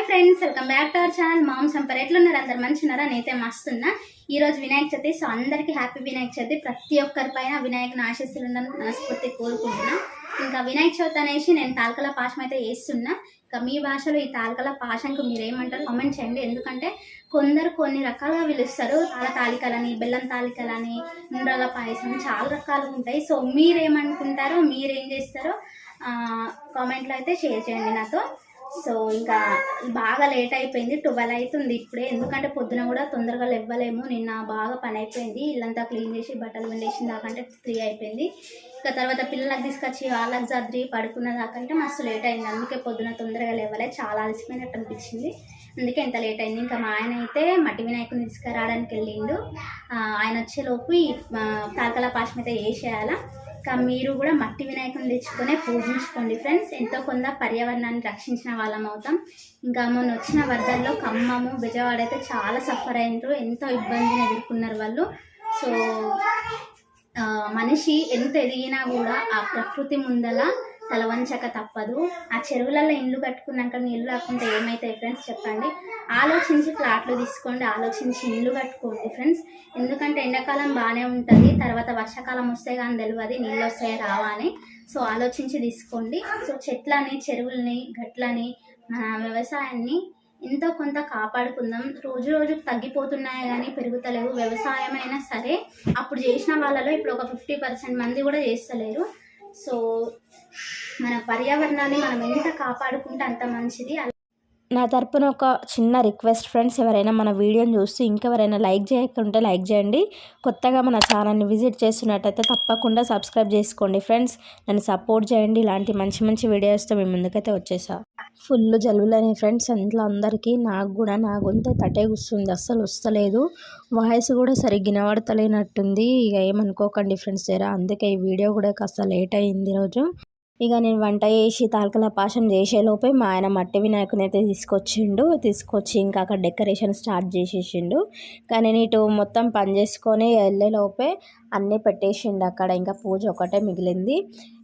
Hi friends welcome back to our channel. Ma'am సంపర్. ఎట్లున్నారు? అందరు మంచిన్నారా నేనైతే మస్తున్నా. ఈ రోజు వినాయక చవితి సో అందరికీ హ్యాపీ వినాయక చవితి. ప్రతి ఒక్కరి పైన వినాయకుని ఆశీస్సులు ఉందని మనస్ఫూర్తి కోరుకుంటున్నా. ఇంకా వినాయక చవితి అనేసి నేను తాలకల పాశం అయితే వేస్తున్నా. ఇంకా మీ భాషలో ఈ తాలకల పాశంకు మీరు ఏమంటారు కామెంట్ చేయండి. ఎందుకంటే కొందరు కొన్ని రకాలుగా పిలుస్తారు. తాళ తాలికలని బెల్లం తాలికలని ఉండ్రల పాయసం చాలా రకాలు ఉంటాయి. సో మీరేమనుకుంటారో మీరేం చేస్తారో కామెంట్లో అయితే షేర్ చేయండి నాతో. సో ఇంకా బాగా లేట్ అయిపోయింది ట్వెల్వ్ అవుతుంది ఇప్పుడే. ఎందుకంటే పొద్దున కూడా తొందరగా లేవ్వలేము నిన్న బాగా పని అయిపోయింది. ఇల్లంతా క్లీన్ చేసి బట్టలు వండేసిన దాకంటే త్రీ అయిపోయింది. ఇంకా తర్వాత పిల్లలకు తీసుకొచ్చి వాళ్ళకి సర్ది పడుకున్న దాకంటే మస్తు లేట్ అయింది. అందుకే పొద్దున తొందరగా లేవలే. చాలా అలసిపోయినట్టు అనిపించింది. అందుకే ఎంత లేట్ అయింది. ఇంకా మా ఆయన అయితే మట్టి వినాయకుని తీసుకురావడానికి వెళ్ళిండు. ఆయన వచ్చేలోపు ఈ తాకల పాశం అయితే వేసేయాలా. మీరు కూడా మట్టి వినాయకుని తెచ్చుకొని పూజించుకోండి ఫ్రెండ్స్. ఎంతో కొంత పర్యావరణాన్ని రక్షించిన వాళ్ళం అవుతాం. ఇంకా మొన్న వచ్చిన వరదల్లో ఖమ్మము విజయవాడ అయితే చాలా సఫర్ అయినారు. ఎంతో ఇబ్బందిని ఎదుర్కొన్నారు వాళ్ళు. సో మనిషి ఎంత ఎదిగినా కూడా ఆ ప్రకృతి ముందల తలవంచక తప్పదు. ఆ చెరువులలో ఇల్లు కట్టుకున్నాక నీళ్ళు రాకుంటే ఏమవుతాయి ఫ్రెండ్స్ చెప్పండి. ఆలోచించి ఫ్లాట్లు తీసుకోండి ఆలోచించి ఇల్లు కట్టుకోండి ఫ్రెండ్స్ ఎందుకంటే ఎండాకాలం బాగానే ఉంటుంది తర్వాత వర్షాకాలం వస్తే కానీ తెలియదు నీళ్ళు వస్తాయి రావా అని. సో ఆలోచించి తీసుకోండి. సో చెట్లని చెరువుల్ని గట్లని మన వ్యవసాయాన్ని ఎంతో కొంత కాపాడుకుందాం. రోజు రోజు తగ్గిపోతున్నాయి కానీ పెరుగుతలేవు. వ్యవసాయం అయినా సరే అప్పుడు చేసిన వాళ్ళలో ఇప్పుడు ఒక ఫిఫ్టీ పర్సెంట్ మంది కూడా చేస్తలేరు. సో మన పర్యావరణాన్ని మనం ఎంత కాపాడుకుంటే అంత మంచిది. నా తరపున ఒక చిన్న రిక్వెస్ట్ ఫ్రెండ్స్ ఎవరైనా మన వీడియోని చూస్తూ ఇంకెవరైనా లైక్ చేయకుంటే లైక్ చేయండి. కొత్తగా మన ఛానల్ని విజిట్ చేస్తున్నట్టయితే తప్పకుండా సబ్స్క్రైబ్ చేసుకోండి ఫ్రెండ్స్. నన్ను సపోర్ట్ చేయండి. ఇలాంటి మంచి మంచి వీడియోస్తో మేము ముందుకైతే వచ్చేసా. ఫుల్ జలుబులని ఫ్రెండ్స్ ఇంట్లో అందరికీ నాకు కూడా నా గొంతు తటే కూస్తుంది అస్సలు వస్తలేదు. వాయిస్ కూడా సరిగ్గా వినబడతలేనట్టుంది. ఇక ఏమనుకోకండి ఫ్రెండ్స్ జరా అందుకే ఈ వీడియో కూడా కాస్త లేట్ అయింది ఈరోజు. ఇక నేను వంట చేసి తాలకల పాశం చేసేలోపే మా ఆయన మట్టి వినాయకుని అయితే తీసుకొచ్చిండు. తీసుకొచ్చి ఇంకా అక్కడ డెకరేషన్ స్టార్ట్ చేసేసిండు. కానీ నేను ఇటు మొత్తం పని చేసుకొని వెళ్ళేలోపే అన్నీ పెట్టేసిండు అక్కడ. ఇంకా పూజ ఒకటే మిగిలింది.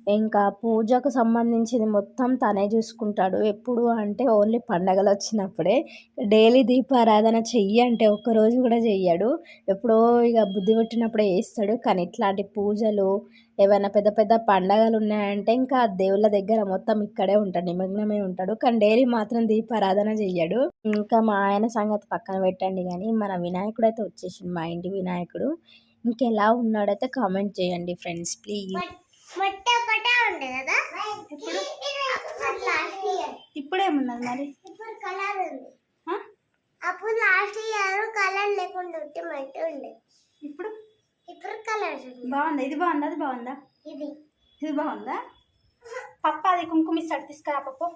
ఇంకా పూజకు సంబంధించింది మొత్తం తనే చూసుకుంటాడు. ఎప్పుడు అంటే ఓన్లీ పండగలు వచ్చినప్పుడే. డైలీ దీపారాధన చెయ్యి అంటే ఒక్కరోజు కూడా చెయ్యడు. ఎప్పుడో ఇక బుద్ధి పెట్టినప్పుడే చేస్తాడు. కానీ ఇట్లాంటి పూజలు ఏమైనా పెద్ద పెద్ద పండగలు ఉన్నాయంటే ఇంకా దేవుళ్ళ దగ్గర మొత్తం ఇక్కడే ఉంటాడు. నిమగ్నమే ఉంటాడు. కానీ డైలీ మాత్రం దీపారాధన చెయ్యడు. ఇంకా మా ఆయన సంగతి పక్కన పెట్టండి కానీ మన వినాయకుడు అయితే వచ్చేసింది మా ఇంటి వినాయకుడు. ఇంకెలా ఉన్నాడైతే కామెంట్ చేయండి ఫ్రెండ్స్ ప్లీజ్ మొట్ట ఒకటే ఉంది కదా? ఇప్పుడు లాస్ట్ ఇయర్. ఇప్పుడేమున్నది మరి? ఇప్పుడు కలర్ ఉంది. ఆ? అప్పుడు లాస్ట్ ఇయర్ కలర్ లేకుండా ఉంటే మట్టి ఉండే. ఇప్పుడు? ఇప్పుడు కలర్ బాగుందా? ఇది బాగుందా? అది బాగుందా? ఇది. ఇది బాగుందా? పప్ప అది కుంకుమ ఇస్తాడు తీసుకురా పప్పు.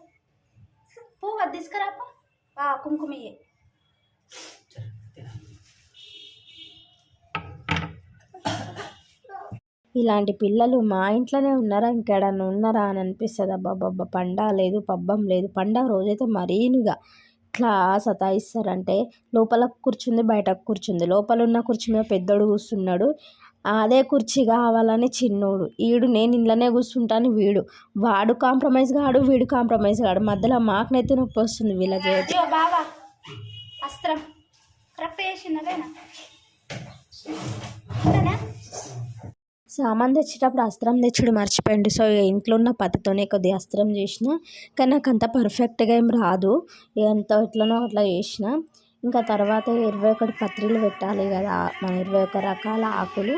పువ్వు అది తీసుకురా కుంకుమ ఇయ్యి. ఇలాంటి పిల్లలు మా ఇంట్లోనే ఉన్నారా? ఇంకేడన్నా ఉన్నారా? అని అనిపిస్తుంది. అబ్బాబ్బా పండగ లేదు పబ్బం లేదు. పండగ రోజైతే మరీనుగా ఇట్లా సతాయిస్తారంటే లోపల కూర్చుంది బయటకు కూర్చుంది. లోపల ఉన్న కుర్చీ మీద పెద్దోడు కూర్చున్నాడు. అదే కుర్చీ కావాలని చిన్నోడు. ఈడు నేను ఇంట్లోనే కూర్చుంటాను వీడు. వాడు కాంప్రమైజ్ కాడు వీడు కాంప్రమైజ్ కాడు మధ్యలో మాకునైతే నొప్పి వస్తుంది వీళ్ళ చేతి. అస్త్రం. కరెక్ట్ సామాన్ తెచ్చేటప్పుడు అస్త్రం తెచ్చుడు మర్చిపోయింది సో ఇంట్లో ఉన్న పద్ధతితోనే కొద్దిగా అస్త్రం చేసిన. కానీ నాకు అంత పర్ఫెక్ట్గా ఏం రాదు. ఎంత ఎట్లనో అట్లా చేసిన. ఇంకా తర్వాత ఇరవై ఒకటి పత్రిలు పెట్టాలి కదా మన ఇరవై ఒక రకాల ఆకులు.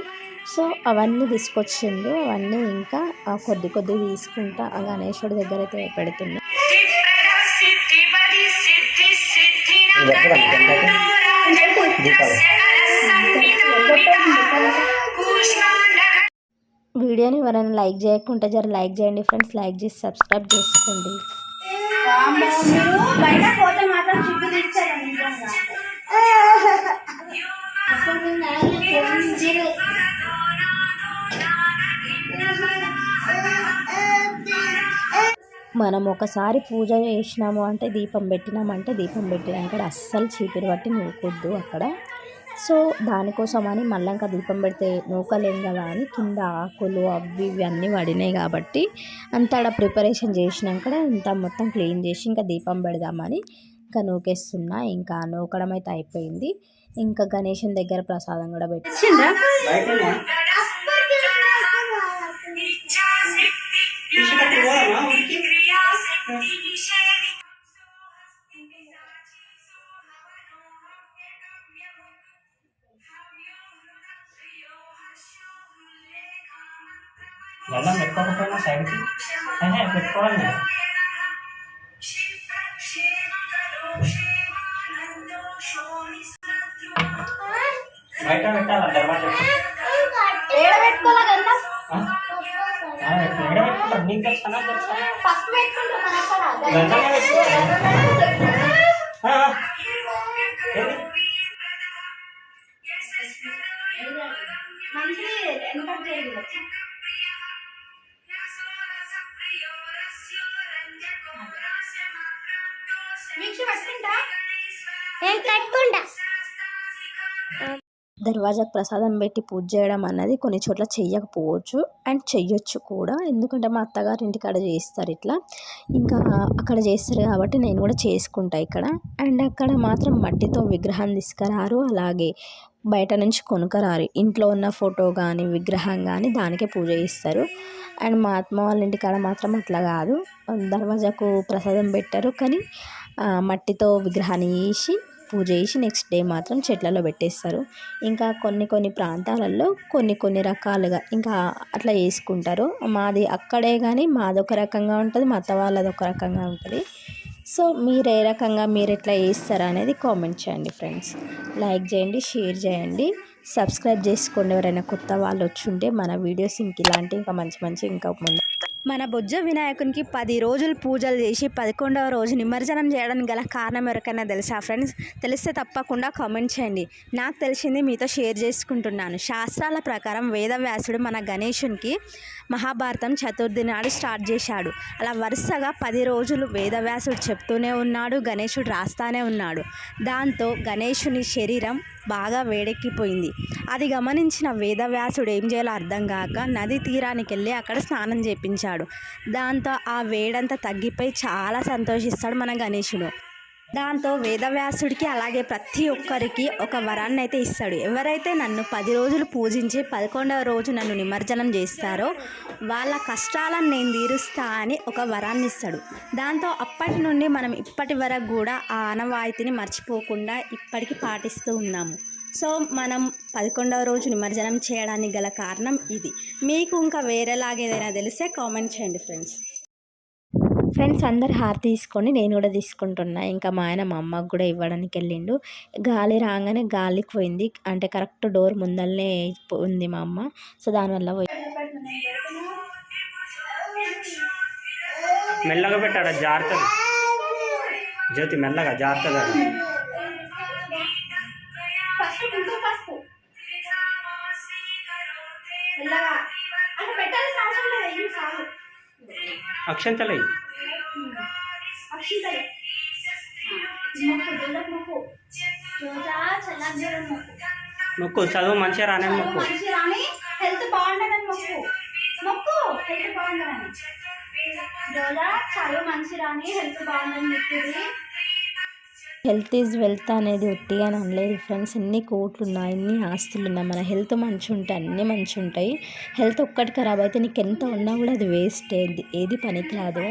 సో అవన్నీ తీసుకొచ్చిండు. అవన్నీ ఇంకా కొద్ది కొద్ది తీసుకుంటా ఆ గణేశుడి దగ్గర అయితే పెడుతున్నా వీడియోని ఎవరైనా లైక్ చేయకుంటే జర లైక్ చేయండి ఫ్రెండ్స్. లైక్ చేసి సబ్స్క్రైబ్ చేసుకోండి. మనం ఒకసారి పూజ చేసినాము అంటే దీపం పెట్టినామంటే దీపం పెట్టినాక అస్సలు చీపిరి పట్టి నూకొద్దు అక్కడ. సో దానికోసమని మళ్ళీ ఇంకా దీపం పెడితే నూకలేం కదా అని కింద ఆకులు అవి ఇవి అన్నీ పడినాయి కాబట్టి అంతా ప్రిపరేషన్ చేసినాక ఇంత మొత్తం క్లీన్ చేసి ఇంకా దీపం పెడదామని ఇంకా నూకేస్తున్నా. ఇంకా నూకడం అయితే అయిపోయింది. ఇంకా గణేషన్ దగ్గర ప్రసాదం కూడా పెట్టి దండం పెట్టుకోకపోయినా సైడ్కి ఆహా, పెట్టుకోవాలి నేను. బయట పెట్టాలా పెట్టుకుంటారు నీకు తెలుసా తెలుసా ఫస్ట్ పెట్టుకుంటాం మన దర్వాజాకు ప్రసాదం పెట్టి పూజ చేయడం అన్నది కొన్ని చోట్ల చెయ్యకపోవచ్చు అండ్ చెయ్యొచ్చు కూడా. ఎందుకంటే మా అత్తగారి ఇంటికాడ చేస్తారు ఇట్లా. ఇంకా అక్కడ చేస్తారు కాబట్టి నేను కూడా చేసుకుంటా ఇక్కడ. అండ్ అక్కడ మాత్రం మట్టితో విగ్రహం తీసుకురారు. అలాగే బయట నుంచి కొనుక్కరారు. ఇంట్లో ఉన్న ఫోటో కానీ విగ్రహం కానీ దానికే పూజ చేస్తారు. అండ్ మా అత్మ వాళ్ళ ఇంటికాడ మాత్రం అట్లా కాదు. దర్వాజాకు ప్రసాదం పెట్టారు. కానీ మట్టితో విగ్రహాన్ని చేసి పూజ చేసి నెక్స్ట్ డే మాత్రం చెట్లలో పెట్టేస్తారు. ఇంకా కొన్ని కొన్ని ప్రాంతాలలో కొన్ని కొన్ని రకాలుగా ఇంకా అట్లా చేసుకుంటారు. మాది అక్కడే కానీ మాది ఒక రకంగా ఉంటుంది మా అత్త వాళ్ళది ఒక రకంగా ఉంటుంది. సో మీరు ఏ రకంగా మీరు ఎట్లా చేస్తారా అనేది కామెంట్ చేయండి ఫ్రెండ్స్ లైక్ చేయండి షేర్ చేయండి. సబ్స్క్రైబ్ చేసుకోండి ఎవరైనా కొత్త వాళ్ళు వచ్చి ఉంటే మన వీడియోస్ ఇంక ఇలాంటి ఇంకా మంచి మంచి ఇంకా ముందు మన బొజ్జ వినాయకునికి పది రోజులు పూజలు చేసి పదకొండవ రోజు నిమజ్జనం చేయడానికి గల కారణం ఎవరికైనా తెలుసా ఫ్రెండ్స్? తెలిస్తే తప్పకుండా కామెంట్ చేయండి. నాకు తెలిసింది మీతో షేర్ చేసుకుంటున్నాను. శాస్త్రాల ప్రకారం వేదవ్యాసుడు మన గణేషునికి మహాభారతం చతుర్థి నాడు స్టార్ట్ చేశాడు. అలా వరుసగా పది రోజులు వేదవ్యాసుడు చెప్తూనే ఉన్నాడు గణేశుడు రాస్తానే ఉన్నాడు. దాంతో గణేశుని శరీరం బాగా వేడెక్కిపోయింది. అది గమనించిన వేదవ్యాసుడు ఏం చేయాలో అర్థం కాక నది తీరానికి వెళ్ళి అక్కడ స్నానం చేపించాడు. దాంతో ఆ వేడంతా తగ్గిపోయి చాలా సంతోషిస్తాడు మన గణేశుడు దాంతో వేదవ్యాసుడికి అలాగే ప్రతి ఒక్కరికి ఒక వరాన్ని అయితే ఇస్తాడు. ఎవరైతే నన్ను పది రోజులు పూజించి పదకొండవ రోజు నన్ను నిమజ్జనం చేస్తారో వాళ్ళ కష్టాలను నేను తీరుస్తా అని ఒక వరాన్ని ఇస్తాడు. దాంతో అప్పటి నుండి మనం ఇప్పటి వరకు కూడా ఆ ఆనవాయితీని మర్చిపోకుండా ఇప్పటికీ పాటిస్తూ ఉన్నాము. సో మనం పదకొండవ రోజు నిమజ్జనం చేయడానికి గల కారణం ఇది. మీకు ఇంకా వేరేలాగా ఏదైనా తెలిస్తే కామెంట్ చేయండి ఫ్రెండ్స్. ఫ్రెండ్స్ అందరు హార్ తీసుకొని నేను కూడా తీసుకుంటున్నా. ఇంకా మా ఆయన మా అమ్మకు కూడా ఇవ్వడానికి వెళ్ళిండు. గాలి రాగానే గాలికి పోయింది. అంటే కరెక్ట్ డోర్ ముందరనే ఉంది మా అమ్మ. సో దానివల్ల పోయి మెల్లగా పెట్టాడ? జాగ్రత్తగా. జ్యోతి మెల్లగా జాగ్రత్తగా ఫస్ట్ అక్షింతలు మొక్కు జోలకు మొక్కు జోజా చల్లారి మొక్కు మొక్కు చదువు మంచిగా రానే మొక్కు. మంచి రాని హెల్త్ బాగుండదని మొక్కు. మొక్కు హెల్త్ బాగుండదని జోజా చదువు మంచి రాని హెల్త్ బాగుండని మొక్కుది హెల్త్ ఈజ్ వెల్త్ అనేది ఒట్టిగా అనలేదు ఫ్రెండ్స్ ఎన్ని కోట్లు ఉన్నాయి ఎన్ని ఆస్తులు ఉన్నాయి మన హెల్త్ మంచి ఉంటే అన్నీ మంచి ఉంటాయి హెల్త్ ఒక్కటి ఖరాబ్ అయితే నీకు ఎంత ఉన్నా కూడా అది వేస్ట్ ఏది ఏది పనికిరాదు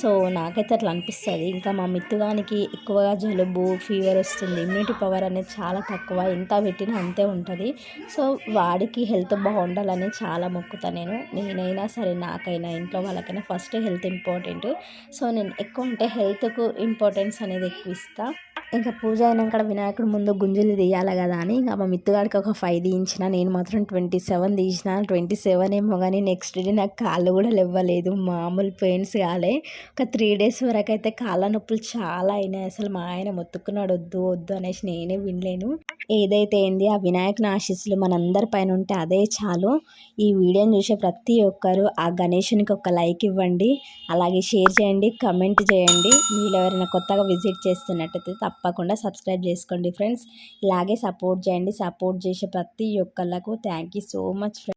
సో నాకైతే అట్లా అనిపిస్తుంది. ఇంకా మా మిత్తుగానికి ఎక్కువగా జలుబు ఫీవర్ వస్తుంది. ఇమ్యూనిటీ పవర్ అనేది చాలా తక్కువ. ఎంత పెట్టినా అంతే ఉంటుంది. సో వాడికి హెల్త్ బాగుండాలని చాలా మొక్కుతా నేను. నేనైనా సరే నాకైనా ఇంట్లో వాళ్ళకైనా ఫస్ట్ హెల్త్ ఇంపార్టెంట్ సో నేను ఎక్కువ అంటే హెల్త్కు ఇంపార్టెన్స్ అనేది ఎక్కువ ఇస్తాను ఇంకా పూజ అయినాక వినాయకుడు ముందు గుంజులు తీయాలి కదా అని. ఇంకా మా మిత్తుగాడికి ఒక ఫైవ్ తీయించిన. నేను మాత్రం ట్వంటీ సెవెన్ తీసిన. ట్వంటీ సెవెన్ ఏమో కానీ నెక్స్ట్ డే నాకు కాళ్ళు కూడా లేవ్వలేదు. మామూలు పెయిన్స్ కాలే. ఒక త్రీ డేస్ వరకు అయితే కాళ్ళ నొప్పులు చాలా అయినాయి. అసలు మా ఆయన మొత్తుకున్నాడు వద్దు వద్దు అనేసి నేనే వినలేను. ఏదైతే ఏంది ఆ వినాయకుని ఆశీస్సులు మనందరి పైన ఉంటే అదే చాలు. ఈ వీడియోని చూసే ప్రతి ఒక్కరు ఆ గణేషునికి ఒక లైక్ ఇవ్వండి. అలాగే షేర్ చేయండి కమెంట్ చేయండి. మీరు ఎవరైనా కొత్తగా విజిట్ చేస్తున్నట్టయితే తప్పకుండా సబ్స్క్రైబ్ చేసుకోండి ఫ్రెండ్స్. ఇలాగే సపోర్ట్ చేయండి. సపోర్ట్ చేసే ప్రతి ఒక్కళ్ళకు థ్యాంక్ యూ సో మచ్